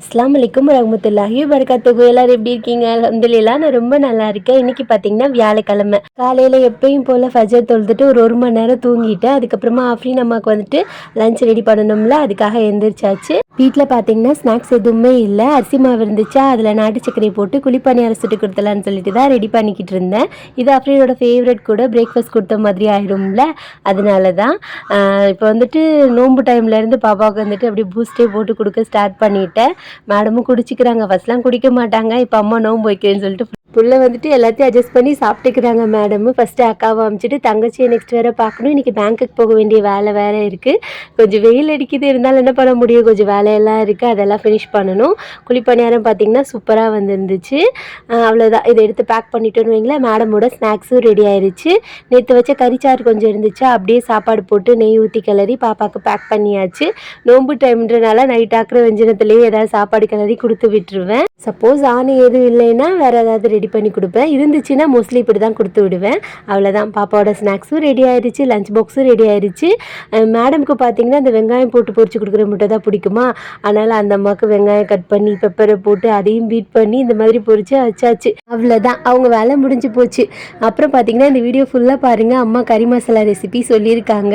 அஸ்லாம் வலைக்கும் ரஹமத்துல்லாஹி வரகாத்துகு எல்லாரும் எப்படி இருக்கீங்க? அல்ஹம்துலில்லாஹ் நான் ரொம்ப நல்லா இருக்கேன். இன்னைக்கு பார்த்தீங்கன்னா வியாழக்கிழமை. காலையில் எப்பயும் போல் ஃபஜர் தொழுதுட்டு ஒரு ஒரு மணி நேரம் தூங்கிட்டு அதுக்கப்புறமா ஆஃப்ரீன் அம்மாவுக்கு வந்துட்டு லஞ்ச் ரெடி பண்ணணும்ல அதுக்காக எந்திரிச்சாச்சு வீட்டில் பார்த்தீங்கன்னா ஸ்நாக்ஸ் எதுவுமே இல்லை. அரிசி மாவு இருந்துச்சா அதில் நாட்டு சர்க்கரையை போட்டு குழிப்பணியாரம் சுட்டு கொடுத்தலான்னு சொல்லிட்டு தான் ரெடி பண்ணிக்கிட்டு இருந்தேன். இது ஆஃப்ரீனோட ஃபேவரட் கூட பிரேக்ஃபாஸ்ட் கொடுத்த மாதிரி ஆயிடும்ல அதனால தான் இப்போ வந்துட்டு நோன்பு டைம்லேருந்து பாப்பாவுக்கு வந்துட்டு அப்படியே பூஸ்டே போட்டு கொடுக்க ஸ்டார்ட் பண்ணிட்டேன். மேடமும் குடிச்சிக்கிறாங்க ஃபர்ஸ்ட்லாம் குடிக்க மாட்டாங்க. இப்போ அம்மா நோம்பு வைக்கிறேன்னு சொல்லிட்டு புள்ள வந்துட்டு எல்லாத்தையும் அட்ஜஸ்ட் பண்ணி சாப்பிட்டுக்கிறாங்க மேடமு ஃபஸ்ட்டு அக்காவை அமிச்சிட்டு தங்கச்சியை நெக்ஸ்ட் வேறு பார்க்கணும். இன்றைக்கி பேங்க்குக்கு போக வேண்டிய வேலை வேறு இருக்குது கொஞ்சம் வெயில் அடிக்குது. இருந்தாலும் என்ன பண்ண முடியும்? கொஞ்சம் வேலையெல்லாம் இருக்குது அதெல்லாம் ஃபினிஷ் பண்ணணும். குழிப்பணியாரம் பார்த்திங்கன்னா சூப்பராக வந்துருந்துச்சு. அவ்வளோதான் இதை எடுத்து பேக் பண்ணிட்டோன்னு வைங்களேன். மேடமோட ஸ்நாக்ஸும் ரெடி ஆயிடுச்சு நேற்று வச்ச கறிச்சாறு கொஞ்சம் இருந்துச்சு. அப்படியே சாப்பாடு போட்டு நெய் ஊற்றி கிளறி பாப்பாவுக்கு பேக் பண்ணியாச்சு. நோன்பு டைம்ன்றனால நைட் ஆக்கிற வெஞ்சனத்துலேயே ஏதாவது சாப்பாடு கிளறி கொடுத்து விட்டுருவேன். சப்போஸ் ஆணி எதுவும் இல்லைன்னா வேறு ஏதாவது ரெடி பண்ணி கொடுப்பேன். இருந்துச்சுன்னா மோஸ்ட்லி இப்படி தான் கொடுத்து விடுவேன். அவ்வளோதான் பாப்பாவோட ஸ்நாக்ஸும் ரெடி ஆயிடுச்சு லஞ்ச் பாக்ஸும் ரெடி ஆயிடுச்சு மேடம்க்கு பார்த்தீங்கன்னா அந்த வெங்காயம் போட்டு பொரிச்சு கொடுக்குற முட்டை தான் பிடிக்குமா? அதனால் அந்த அம்மாவுக்கு வெங்காயம் கட் பண்ணி பெப்பரை போட்டு அதையும் பீட் பண்ணி இந்த மாதிரி பொரிச்சு வச்சாச்சு அவ்வளோதான் அவங்க வேலை முடிஞ்சு போச்சு. அப்புறம் பார்த்தீங்கன்னா இந்த வீடியோ ஃபுல்லாக பாருங்கள் அம்மா கறி மசாலா ரெசிபி சொல்லியிருக்காங்க.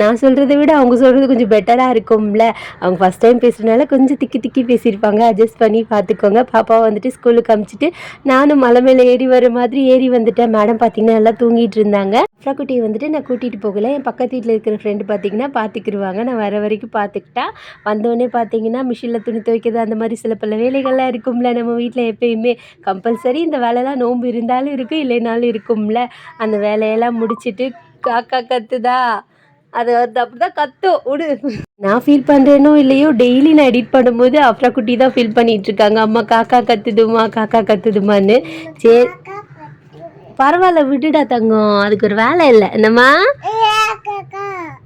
நான் சொல்கிறத விட அவங்க சொல்கிறது கொஞ்சம் பெட்டராக இருக்கும்ல. அவங்க ஃபஸ்ட் டைம் பேசுகிறனால கொஞ்சம் திக்கி திக்கி பேசியிருப்பாங்க. அட்ஜஸ்ட் பண்ணி பார்த்துக்கோங்க பாப்பாவை வந்துட்டு ஸ்கூலுக்கு அமிச்சிட்டு நானும் மலை மேலே ஏறி வர மாதிரி ஏறி வந்துட்டேன். மேடம் பார்த்தீங்கன்னா எல்லாம் தூங்கிட்டு இருந்தாங்க. அஃப்ரா குட்டியை வந்துட்டு நான் கூட்டிகிட்டு போகல. என் பக்கத்து வீட்டில் இருக்கிற ஃப்ரெண்டு பார்த்தீங்கன்னா பார்த்துக்கிருவாங்க நான் வர வரைக்கும் பார்த்துக்கிட்டா வந்தோடனே பார்த்தீங்கன்னா மிஷினில் துணி துவைக்கிறது அந்த மாதிரி சில பல வேலைகள்லாம் இருக்கும்ல. நம்ம வீட்டில் எப்பயுமே கம்பல்சரி இந்த வேலைலாம் நோன்பு இருந்தாலும் இருக்கும் இல்லைனாலும் இருக்கும்ல. அந்த வேலையெல்லாம் முடிச்சுட்டு காக்கா கத்துதா. அது அது அப்படிதான் கத்தும். விடு. நான் ஃபீல் பண்ணுறேனோ இல்லையோ டெய்லி நான் எடிட் பண்ணும்போது அஃப்ரா குட்டி தான் ஃபீல் பண்ணிட்டு இருக்காங்க. அம்மா காக்கா கத்துதுமா காக்கா கத்துதுமான்னு. சரி பரவாயில்ல விடுடா தங்கம். அதுக்கு ஒரு வேலை இல்லை. என்னம்மா?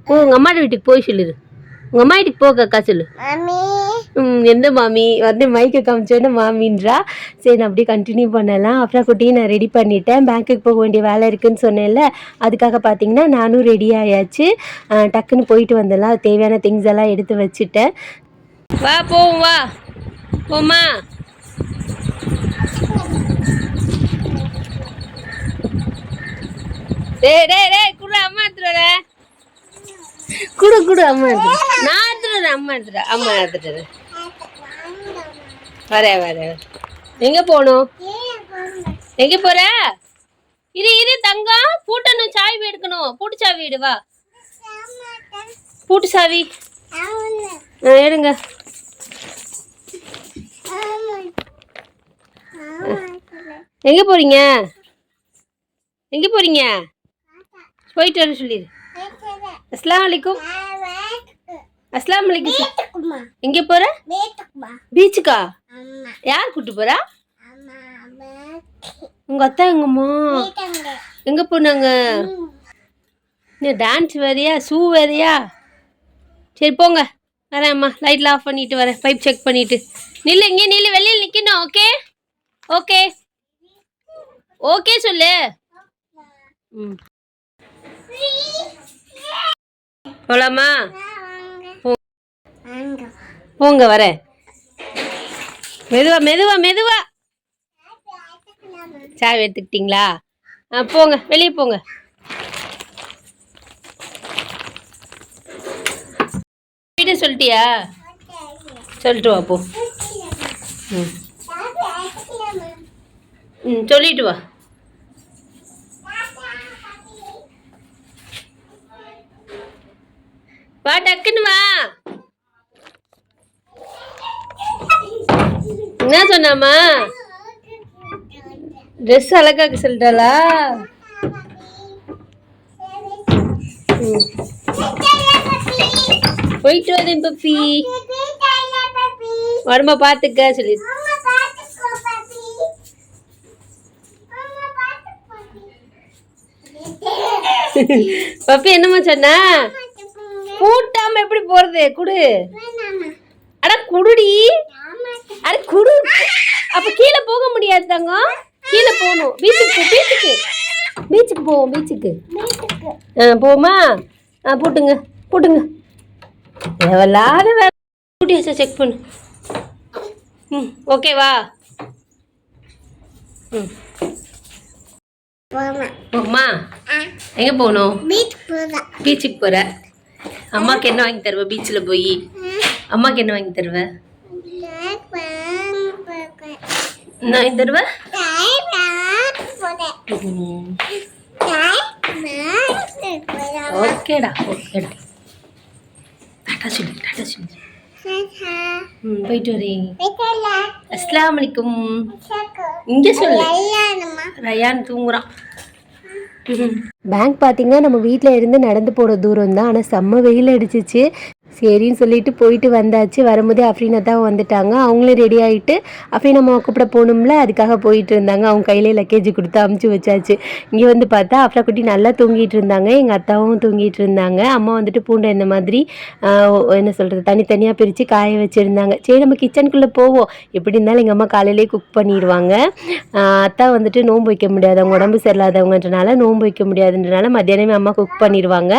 ஓ உங்கள் அம்மாட்ட வீட்டுக்கு போய் சொல்லிடு உங்கள் அம்மா வீட்டுக்கு போ காக்கா சொல்லு. எந்த மாமி? வந்து மைக்கை காமிச்சோன்னே மாமின்றா. சரி நான் அப்படியே கண்டினியூ பண்ணலாம். அப்புறம் குட்டியும் நான் ரெடி பண்ணிட்டேன். பேங்க்குக்கு போக வேண்டிய வேலை இருக்குன்னு சொன்னேன்ல. அதுக்காக பார்த்தீங்கன்னா நானும் ரெடி ஆயாச்சு. டக்குன்னு போயிட்டு வந்துடலாம். தேவையான திங்ஸ் எல்லாம் எடுத்து வச்சுட்டேன். வா போவோம் வா. போமா டேய் டேய் டேய் குடு அம்மா எடுத்துட்டு குடு குடு அம்மா எடுத்துட்டு நான் எடுத்துட்டு அம்மா எடுத்துட்டு அம்மா எடுத்துட்டு வரேன். வரேன். எங்கே எங்க போகணும்? எங்க போற? இரு இரு தங்கம். பூட்டணும் சாவி எடுக்கணும். பூட்டு சாவி இடுவா பூட்டு சாவி. ஆ, எடுங்க. எங்க போறீங்க? எங்க போறீங்க? போயிட்டு வர சொல்லிடு அஸ்லாம் வலைக்கும் அஸ்லாம் வலைக்கும் எங்க போற? பீச்சுக்கா? யார் கூட்டு போறா? உங்க அத்தா எங்கம்மா? எங்க போனாங்க என்ன டான்ஸ் வேறையா ஷூ வேறையா? சரி போங்க. வரேன் அம்மா. லைட்ல ஆஃப் பண்ணிட்டு வரேன். பைப் செக் பண்ணிட்டு. நில்லு இங்கே நில்லு. வெளியில் நிக்கணும் ஓகே ஓகே ஓகே சொல்லு. ம். போலாமா? போங்க வரேன் மெதுவா மெதுவா மெதுவா. சாவி எடுத்துக்கிட்டீங்களா? ஆ போங்க வெளியே போங்க. வீடு சொல்லிட்டியா? சொல்லிட்டு வா போ. ம். ம் சொல்லிட்டு வா. வா டக்குன்னு வா என்ன சொன்னாமா ட்ரெஸ் அழகாக்க சொல்லிட்டாளா. போயிட்டு வரேன் பப்பி வருமா பார்த்துக்க சொல்லி. பப்பி என்னம்மா சொன்னா? கூட்டாம எப்படி போறது? குடு. அட குடுடி. அட குடு. அப்ப கீழே போக முடியாது தங்கம் கீழே போகணும். பீச்சுக்கு பீச்சுக்கு பீச்சுக்கு போவோம் பீச்சுக்கு ஆ போமா ஆ போட்டுங்க போட்டுங்க. தேவையில்லாத வேலை. கூட்டியாச்சா செக் பண்ணு. ம் ஓகேவா ம். போமா. எங்கே போகணும்? பீச்சுக்கு போகிற அம்மாக்கு என்ன வாங்கி தருவ பீச்சில் போய்? அம்மாக்கு என்ன வாங்கி தருவ? வாங்கி தருவ ம். ஓகேடா ஓகேடா. டாடா சொல்லு டாடா சொல்லு. ம் போயிட்டு வரேன் அஸ்ஸலாமு அலைக்கும். இங்கே சொல்லு. ரயான் தூங்குறான். பேங்க் பார்த்தீங்கன்னா நம்ம வீட்டில் இருந்து நடந்து போகிற தூரம் தான் ஆனால் செம்ம வெயில் அடிச்சிச்சு. சரின்னு சொல்லிட்டு போயிட்டு வந்தாச்சு. வரும்போதே அஃப்ரீனா தான் வந்துட்டாங்க. அவங்களும் ரெடி ஆகிட்டு அஃப்ரீனா அம்மா கூப்பிட போகணும்ல அதுக்காக போயிட்டு இருந்தாங்க. அவங்க கையிலே லக்கேஜ் கொடுத்து அமுச்சு வச்சாச்சு. இங்கே வந்து பார்த்தா அஃப்ரா குட்டி நல்லா தூங்கிட்டு இருந்தாங்க. எங்கள் அத்தாவும் தூங்கிட்டு இருந்தாங்க. அம்மா வந்துட்டு பூண்டை இந்த மாதிரி என்ன சொல்கிறது தனித்தனியாக பிரித்து காய வச்சுருந்தாங்க. சரி நம்ம கிச்சனுக்குள்ளே போவோம். எப்படி இருந்தாலும் எங்கள் அம்மா காலையிலேயே குக் பண்ணிடுவாங்க. அத்தா வந்துட்டு நோன்பு வைக்க முடியாது. அவங்க உடம்பு சரியில்லாதவங்கன்றனால நோன்பு வைக்க முடியாதுன்றனால மத்தியானமே அம்மா குக் பண்ணிடுவாங்க.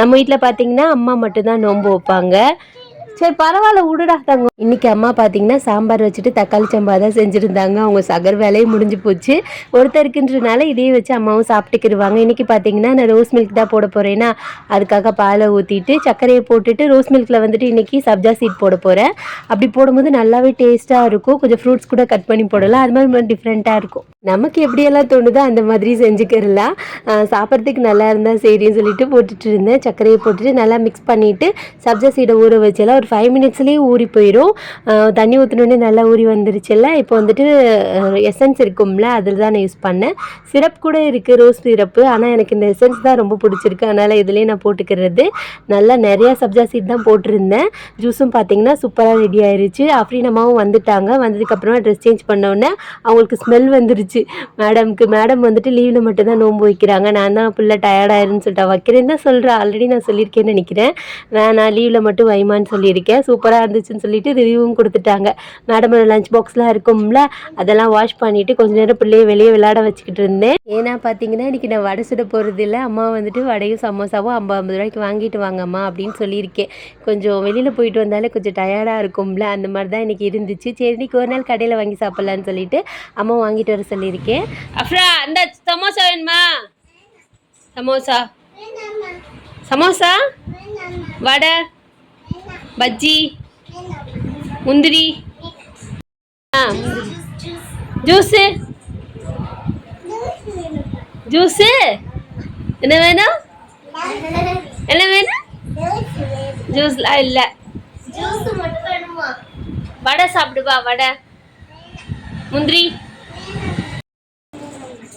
நம்ம வீட்டில் பார்த்தீங்கன்னா அம்மா மட்டும்தான் நோன்பு வைப்பாங்க. சரி பரவாயில்ல விடுடா தங்க இன்னைக்கு அம்மா பார்த்தீங்கன்னா சாம்பார் வச்சுட்டு தக்காளி சம்பா தான் செஞ்சுருந்தாங்க. அவங்க சகர் வேலையும் முடிஞ்சு போச்சு. ஒருத்தருக்குன்றனால இதையே வச்சு அம்மாவும் சாப்பிட்டுக்கிடுவாங்க இன்னைக்கு பார்த்தீங்கன்னா நான் ரோஸ் மில்க் தான் போட போகிறேன்னா அதுக்காக பாலை ஊற்றிட்டு சர்க்கரையை போட்டுட்டு ரோஸ் மில்கில் வந்துட்டு இன்றைக்கி சப்ஜா சீட் போட போகிறேன் அப்படி போடும்போது நல்லாவே டேஸ்ட்டாக இருக்கும். கொஞ்சம் ஃப்ரூட்ஸ் கூட கட் பண்ணி போடலாம். அது மாதிரி டிஃப்ரெண்ட்டாக இருக்கும். நமக்கு எப்படியெல்லாம் தோணுதோ அந்த மாதிரி செஞ்சுக்கிறலாம். சாப்பிட்றதுக்கு நல்லா இருந்தால் சரின்னு சொல்லிட்டு போட்டுட்டு இருந்தேன். சர்க்கரையை போட்டுட்டு நல்லா மிக்ஸ் பண்ணிவிட்டு சப்ஜா சீடை ஊற வச்செல்லாம் ஒரு ஃபைவ் மினிட்ஸ்லேயே ஊறி போயிடும் தண்ணி ஊற்றினோடனே நல்லா ஊறி வந்துருச்சுல்ல. இப்போ வந்துட்டு எசன்ஸ் இருக்கும்ல அதில் தான் நான் யூஸ் பண்ணேன். சிரப் கூட இருக்குது ரோஸ் சிரப்பு ஆனால் எனக்கு இந்த எசன்ஸ் தான் ரொம்ப பிடிச்சிருக்கு. அதனால் இதுலேயே நான் போட்டுக்கிறது. நல்லா நிறையா சப்ஜா சீட் தான் போட்டிருந்தேன். ஜூஸும் பார்த்தீங்கன்னா சூப்பராக ரெடி ஆயிருச்சு. அம்மாவும் வந்துட்டாங்க. வந்ததுக்கப்புறமா ட்ரெஸ் சேஞ்ச் பண்ணோடனே அவங்களுக்கு ஸ்மெல் வந்துருச்சு. மேடம்க்கு மேடம் வந்துட்டு லீவில் மட்டும்தான் நோன்பு வைக்கிறாங்க. நான் தான் பிள்ளை டயர்டாயிருன்னு சொல்லிட்டு வைக்கிறேன் வைக்கிறேன்னு தான் சொல்கிறேன் ஆல்ரெடி நான் சொல்லியிருக்கேன்னு நினைக்கிறேன். நான் லீவில் மட்டும் வைமான்னு சொல்லியிருக்கேன். சூப்பராக இருந்துச்சுன்னு சொல்லிட்டு ரிவ்யூவும் கொடுத்துட்டாங்க. மேடமோட லஞ்ச் பாக்ஸ்லாம் இருக்கும்ல அதெல்லாம் வாஷ் பண்ணிவிட்டு கொஞ்ச நேரம் பிள்ளைய வெளியே விளையாட வச்சுக்கிட்டு இருந்தேன். ஏன்னா பார்த்தீங்கன்னா இன்றைக்கி நான் வடை சுட போகிறது இல்லை. அம்மா வந்துட்டு வடையும் சமோசாவும் ஐம்பது ஐம்பது ரூபாய்க்கு வாங்கிட்டு வாங்கம்மா அப்படின்னு சொல்லியிருக்கேன். கொஞ்சம் வெளியில் போயிட்டு வந்தாலே கொஞ்சம் டயர்டாக இருக்கும்ல. அந்த மாதிரி தான் இன்றைக்கி இருந்துச்சு. சரி இன்னைக்கு ஒரு நாள் கடையில் வாங்கி சாப்பிட்லான்னு சொல்லிட்டு அம்மா வாங்கிட்டு வர சொல்லியிருக்கேன். அஃப்ரா அந்த சமோசா வேணுமா? சமோசா. சமோசா? வடை? பஜ்ஜி? முந்திரி? ஆ ஜூஸு? ஜூஸு? என்ன வேணும்? என்ன வேணும்? ஜூஸ்லாம் இல்லை. வடை சாப்பிடுவா வடை. முந்திரி?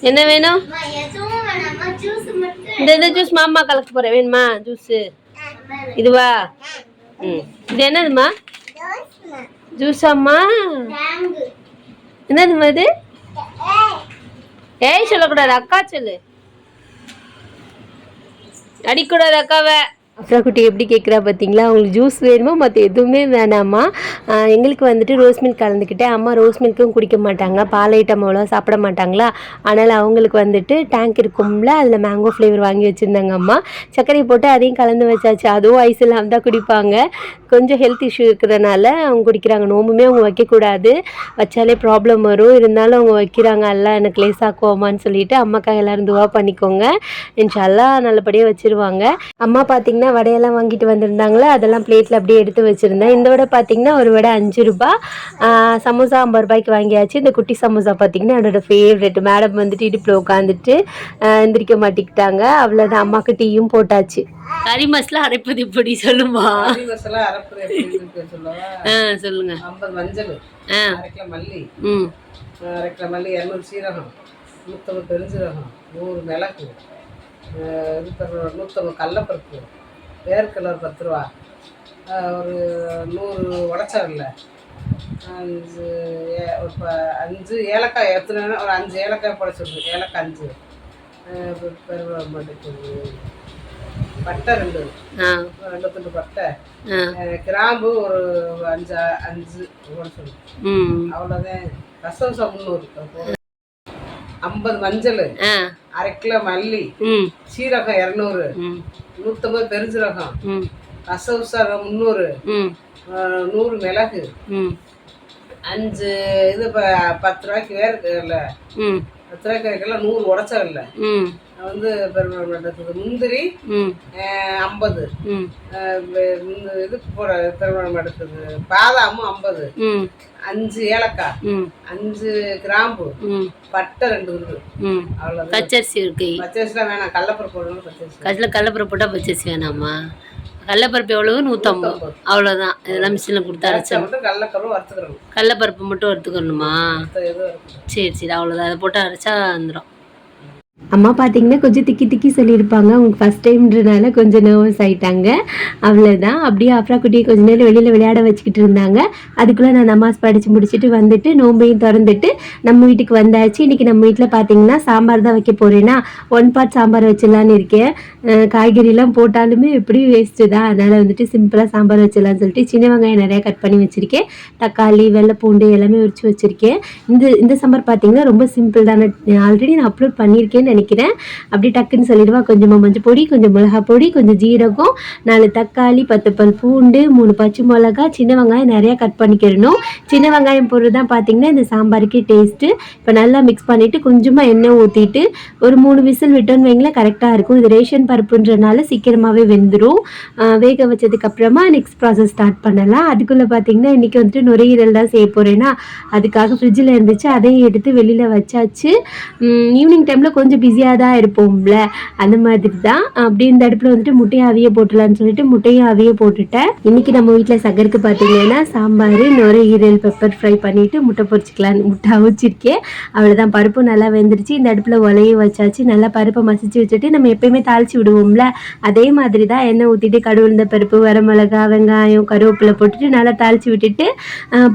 என்ன வேணும்? இந்த இந்த ஜூஸ் மாமா கலக்க போகிறேன் வேணுமா? ஜூஸு இதுவா? ம். இது என்னதுமா ஜூஸாம்மா என்னதுமா இது? ஏய். சொல்லக்கூடாது. அக்கா சொல்லு. அடிக்கூடாது அக்காவை. அப்புறம் குட்டி எப்படி கேட்குறா பார்த்தீங்களா அவங்களுக்கு ஜூஸ் வேணுமா? மற்ற எதுவுமே வேணாமா? எங்களுக்கு வந்துட்டு ரோஸ் மில்க் கலந்துக்கிட்டேன். அம்மா ரோஸ் மில்க்கும் குடிக்க மாட்டாங்க பால் ஐட்டம் அவ்வளோ சாப்பிட மாட்டாங்களா? அதனால் அவங்களுக்கு வந்துட்டு டேங்க் இருக்கும்ல அதில் மேங்கோ ஃப்ளேவர் வாங்கி வச்சுருந்தாங்க அம்மா. சர்க்கரை போட்டு அதையும் கலந்து வச்சாச்சு. அதுவும் ஐஸ் இல்லாமல் தான் குடிப்பாங்க. கொஞ்சம் ஹெல்த் இஷ்யூ இருக்கிறதுனால அவங்க குடிக்கிறாங்க. நோம்புமே அவங்க வைக்கக்கூடாது. வச்சாலே ப்ராப்ளம் வரும். இருந்தாலும் அவங்க வைக்கிறாங்க. எல்லாம் எனக்கு லேசாக்குவோமான்னு சொல்லிட்டு அம்மாக்காக எல்லோரும் துவா பண்ணிக்கோங்க. இன்ஷால்லா நல்லபடியாக வச்சிருவாங்க. அம்மா பார்த்தீங்கன்னா வடையெல்லாம் வாங்கிட்டு வந்திருந்தாங்களே அதெல்லாம் பிளேட்டில் அப்படியே எடுத்து வச்சுருந்தேன். இந்த வடை பார்த்தீங்கன்னா ஒரு வடை அஞ்சு ரூபா. சமோசா ஐம்பது ரூபாய்க்கு வாங்கியாச்சு. இந்த குட்டி சமோசா பார்த்தீங்கன்னா என்னோட ஃபேவரெட் மேடம் வந்துட்டு இடுப்பில் உட்காந்துட்டு எந்திரிக்க மாட்டிக்கிட்டாங்க. அவ்வளோதான் அம்மாக்கு டீயும் போட்டாச்சு. கறி மசாலா அரைப்பது இப்படி சொல்லுமா? சொல்லுங்க. சீரகம் நூற்றம்பது பெருஞ்சீரகம் நூறு மிளகு நூற்றம்பது கடலப்பருப்பு வேர்க்கடலை பத்து ரூபா. ஒரு நூறு உடச்சரில் அஞ்சு ஏ- ஒரு ப- அஞ்சு ஏலக்காய் எத்தனை? ஒரு அஞ்சு ஏலக்காய் போட ஏலக்காய் அஞ்சு. பட்டை ரெண்டு. ரெண்டு துண்டு பட்டை. கிராம்பு ஒரு அஞ்சு அஞ்சு போட சொல்லு. ம். அவ்வளோதான் கசம்சா முந்நூறு. ஐம்பது மஞ்சள் அரை கிலோ மல்லி சீரகம் இரநூறு நூற்றம்பது பெருஞ்சீரகம் ம். கசவுசா முந்நூறு நூறு மிளகு அஞ்சு இது பத்து ரூபாய்க்கு வேறு இல்லை ம் பத்து ரூபாய்க்கு வைக்கல நூறு உடச்சல் இல்லை. ம். வந்து முந்திரி ஐம்பது. இது போட பெருமாள் மண்டபத்துக்கு பாதாமும் ஐம்பது. அஞ்சு ஏலக்காய் ம். அஞ்சு கிராம்பு ம். பட்டை ரெண்டு உருது ம். அவ்வளோதான் பச்சரிசி இருக்கு. பச்சரிசிலாம் வேணாம். கடலப்பருப்பு போடணும் பச்சரிசி. கட்டில் கடலப்பருப்பு போட்டால் பச்சரிசி வேணாமா? கடலப்பருப்பு எவ்வளவு? நூற்றம்பது அவ்வளோதான் இதெல்லாம் மிஷினில் கொடுத்து அரைச்சா அரைச்சா மட்டும் கடலக்கருவு வறுத்துக்கிறணும். கடலப்பருப்பு மட்டும் வறுத்துக்கணுமா? இருக்கணும் சரி சரி. அவ்வளோதான் அதை போட்டு அரைச்சா வந்துடும் அம்மா பார்த்தீங்கன்னா கொஞ்சம் திக்கி திக்கி சொல்லியிருப்பாங்க. அவங்க ஃபஸ்ட் டைம்ன்றனால கொஞ்சம் நர்வஸ் ஆயிட்டாங்க. அவ்வளோதான் அப்படியே அப்ரா குட்டியை கொஞ்ச நேரம் வெளியில் விளையாட வச்சுக்கிட்டு இருந்தாங்க. அதுக்குள்ளே நான் நமாஸ் படித்து முடிச்சுட்டு வந்துட்டு நோம்பையும் திறந்துட்டு நம்ம வீட்டுக்கு வந்தாச்சு. இன்றைக்கி நம்ம வீட்டில் பார்த்தீங்கன்னா சாம்பார் தான் வைக்க போகிறேன்னா ஒன் பார்ட் சாம்பார் வச்சிடலான்னு இருக்கேன். காய்கறிலாம் போட்டாலுமே எப்படி வேஸ்ட்டு தான். அதனால் வந்துட்டு சிம்பிளாக சாம்பார் வச்சிடலாம்னு சொல்லிட்டு சின்ன வெங்காயம் நிறையா கட் பண்ணி வச்சுருக்கேன். தக்காளி வெள்ளை பூண்டு எல்லாமே உரிச்சு வச்சுருக்கேன். இந்த இந்த சாம்பார் பார்த்தீங்கன்னா ரொம்ப சிம்பிள் தானே. ஆல்ரெடி நான் அப்லோட் பண்ணியிருக்கேன்னு நினைக்கிறேன். அப்படி டக்குன்னு சொல்லிடுவா. கொஞ்சமாக மஞ்சள் பொடி கொஞ்சம் மிளகா பொடி கொஞ்சம் ஜீரகம் நாலு தக்காளி பத்து பல் பூண்டு மூணு பச்சை மிளகா சின்ன வெங்காயம் நிறையா கட் பண்ணிக்கிடணும். சின்ன வெங்காயம் போடுறது தான் பார்த்தீங்கன்னா இந்த சாம்பாருக்கு டேஸ்ட்டு இப்போ நல்லா மிக்ஸ் பண்ணிவிட்டு கொஞ்சமாக எண்ணெய் ஊற்றிட்டு ஒரு மூணு விசில் விட்டோன்னு வைங்களேன் கரெக்டாக இருக்கும். இது ரேஷன் பருப்புன்றனால சீக்கிரமாகவே வெந்துடும் வேக வச்சதுக்கப்புறமா நெக்ஸ்ட் ப்ராசஸ் ஸ்டார்ட் பண்ணலாம். அதுக்குள்ளே பார்த்தீங்கன்னா இன்றைக்கி வந்துட்டு நுரையீரல் தான் செய்ய போகிறேன்னா அதுக்காக ஃப்ரிட்ஜில் இருந்துச்சு அதையும் எடுத்து வெளியில் வச்சாச்சு. ஈவினிங் டைமில் கொஞ்சம் பிஸியாக தான் இருப்போம்ல. அந்த மாதிரி தான் அப்படி இந்த அடுப்பில் வந்துட்டு முட்டையை அவிய போட்டுடலான்னு சொல்லிட்டு முட்டையும் அவிய போட்டுட்டேன். இன்றைக்கி நம்ம வீட்டில் சகருக்கு பார்த்தீங்கன்னா சாம்பார் நுரையீரல் பெப்பர் ஃப்ரை பண்ணிவிட்டு முட்டை பொரிச்சிக்கலாம். முட்டை அவிச்சிருக்கேன். அவ்வளோதான் பருப்பு நல்லா வெந்துருச்சு. இந்த அடுப்பில் உலைய வச்சாச்சு. நல்லா பருப்பை மசிச்சு வச்சுட்டு நம்ம எப்பயுமே தாளிச்சு விடுவோம்ல. அதே மாதிரி தான் எண்ணெய் ஊற்றிட்டு கடுவுந்த பருப்பு வரமிளகா வெங்காயம் கருவேப்பிலை போட்டுட்டு நல்லா தாளிச்சு விட்டுட்டு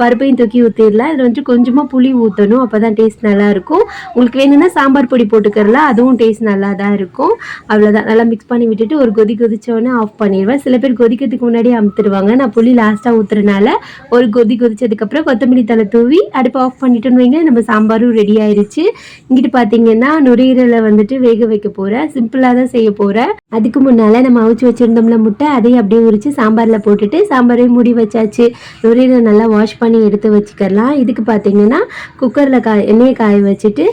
பருப்பையும் தூக்கி ஊற்றிடலாம் இதில் வந்துட்டு கொஞ்சமாக புளி ஊற்றணும் அப்போ தான் டேஸ்ட் நல்லாயிருக்கும் உங்களுக்கு வேணும்னா சாம்பார் பொடி போட்டுக்கிறலாம். அதுவும் டேஸ்ட் நல்லா தான் இருக்கும். அவ்வளோதான் நல்லா மிக்ஸ் பண்ணி விட்டுட்டு ஒரு கொதி கொதித்தவொடனே ஆஃப் பண்ணிடுவேன். சில பேர் கொதிக்கிறதுக்கு முன்னாடி அமுத்துருவாங்க நான் புளி லாஸ்ட்டாக ஊற்றுறனால ஒரு கொதி கொதிச்சதுக்கப்புறம் கொத்தமல்லி தலை தூவி அடுப்பு ஆஃப் பண்ணிட்டோன்னு வைங்க நம்ம சாம்பாரும் ரெடி ஆயிடுச்சு இங்கிட்டு பார்த்தீங்கன்னா நுரையீரலை வந்துட்டு வேக வைக்க போகிறேன் சிம்பிளாக தான் செய்ய போகிறேன் அதுக்கு முன்னால் நம்ம அவிச்சு வச்சுருந்தோம்ல முட்டை அதையும் அப்படியே உரித்து சாம்பாரில் போட்டுட்டு சாம்பாரையும் மூடி வச்சாச்சு. நுரையில் நல்லா வாஷ் பண்ணி எடுத்து வச்சுக்கலாம் இதுக்கு பார்த்தீங்கன்னா குக்கரில் காய் எண்ணெயை காய வச்சுட்டு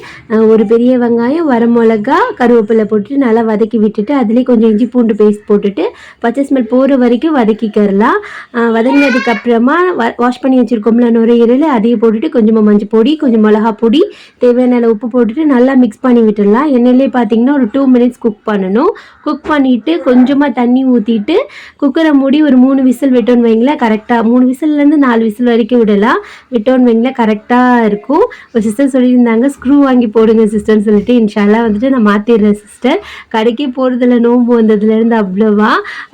ஒரு பெரிய வெங்காயம் வரமிளகா கருவேப்பிலை போட்டுட்டு நல்லா வதக்கி விட்டுட்டு அதுலேயே கொஞ்சம் இஞ்சி பூண்டு பேஸ்ட் போட்டுட்டு பச்சை ஸ்மெல் போகிற வரைக்கும் வதக்கிக்கிறலாம். வதங்கினதுக்கப்புறமா வாஷ் பண்ணி வச்சுருக்கோம்ல நுரையீரல் அதையும் போட்டுட்டு கொஞ்சமாக மஞ்சள் பொடி கொஞ்சம் மிளகா பொடி தேவையான உப்பு போட்டுட்டு நல்லா மிக்ஸ் பண்ணி விட்டுடலாம். எண்ணெயிலே பார்த்தீங்கன்னா ஒரு டூ மினிட்ஸ் குக் பண்ணணும். குக் பண்ணிவிட்டு கொஞ்சமாக தண்ணி ஊற்றிட்டு குக்கரை மூடி ஒரு மூணு விசில் விட்டோன்னு வைங்களேன் கரெக்டாக மூணு விசில்லேருந்து நாலு விசில் வரைக்கும் விடலாம். விட்டோன்னு வைங்களேன் கரெக்டாக இருக்கும். ஒரு சிஸ்டர் சொல்லியிருந்தாங்க ஸ்க்ரூ வாங்கி போடுங்க சிஸ்டர்னு சொல்லிட்டு. இன்ஷால்லாம் வந்துட்டு நான் மாற்றிடுறேன் சிஸ்டர் கடைக்கு போகிறதுல நோம்பு வந்ததுலேருந்து அவ்வளோவா.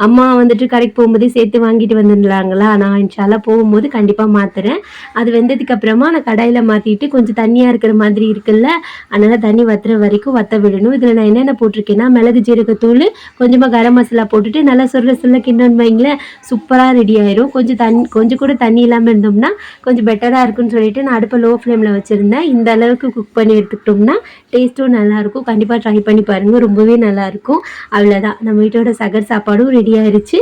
அம்மா வந்துட்டு கடைக்கு போகும்போதே சேர்த்து வாங்கிட்டு வந்துருந்தாங்களா நான் இன்ஷால்லா போகும்போது கண்டிப்பாக மாற்றுறேன் அது வெந்ததுக்கு அப்புறமா நான் கடாயில் மாற்றிட்டு கொஞ்சம் தண்ணியாக இருக்கிற மாதிரி இருக்குல்ல அதனால் தண்ணி வத்துற வரைக்கும் வத்த விடணும். இதில் நான் என்னென்ன போட்டிருக்கேன்னா மிளகு ஜீரகத்தூள் கொஞ்சமாக கரம் மசாலா போட்டுட்டு நல்லா சொல்ல சொல்ல கிண்டோன்னு வைங்களேன். சூப்பராக ரெடி ஆயிரும். கொஞ்சம் தண்ணி கொஞ்சம் கூட தண்ணி இல்லாமல் இருந்தோம்னா கொஞ்சம் பெட்டராக இருக்குன்னு சொல்லிட்டு நான் அடுப்பை லோ ஃப்ளேமில் வச்சுருந்தேன். இந்த அளவுக்கு குக் பண்ணி எடுத்துக்கிட்டோம்னா டேஸ்ட்டும் நல்லாயிருக்கும் கண்டிப்பாக ட்ரை பண்ணி பாருங்கள் ரொம்பவே நல்லாயிருக்கும் அவ்வளோதான் நம்ம வீட்டோட சகர் சாப்பாடும் ரெடி ஆயிருச்சு.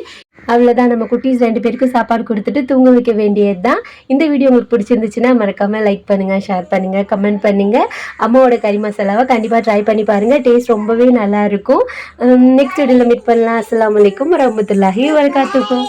அவ்வளோதான் நம்ம குட்டீஸ் ரெண்டு பேருக்கும் சாப்பாடு கொடுத்துட்டு தூங்க வைக்க வேண்டியது தான் இந்த வீடியோ உங்களுக்கு பிடிச்சிருந்துச்சுன்னா மறக்காமல் லைக் பண்ணுங்கள் ஷேர் பண்ணுங்கள் கமெண்ட் பண்ணுங்கள் அம்மாவோட கறி மசாலாவை கண்டிப்பாக ட்ரை பண்ணி பாருங்கள் டேஸ்ட் ரொம்பவே நல்லாயிருக்கும் நெக்ஸ்ட் வீடியோவில் மீட் பண்ணலாம். அஸ்லாம் வலைக்கம் வரமத்துல்லாஹி வரகாத்துக்கும்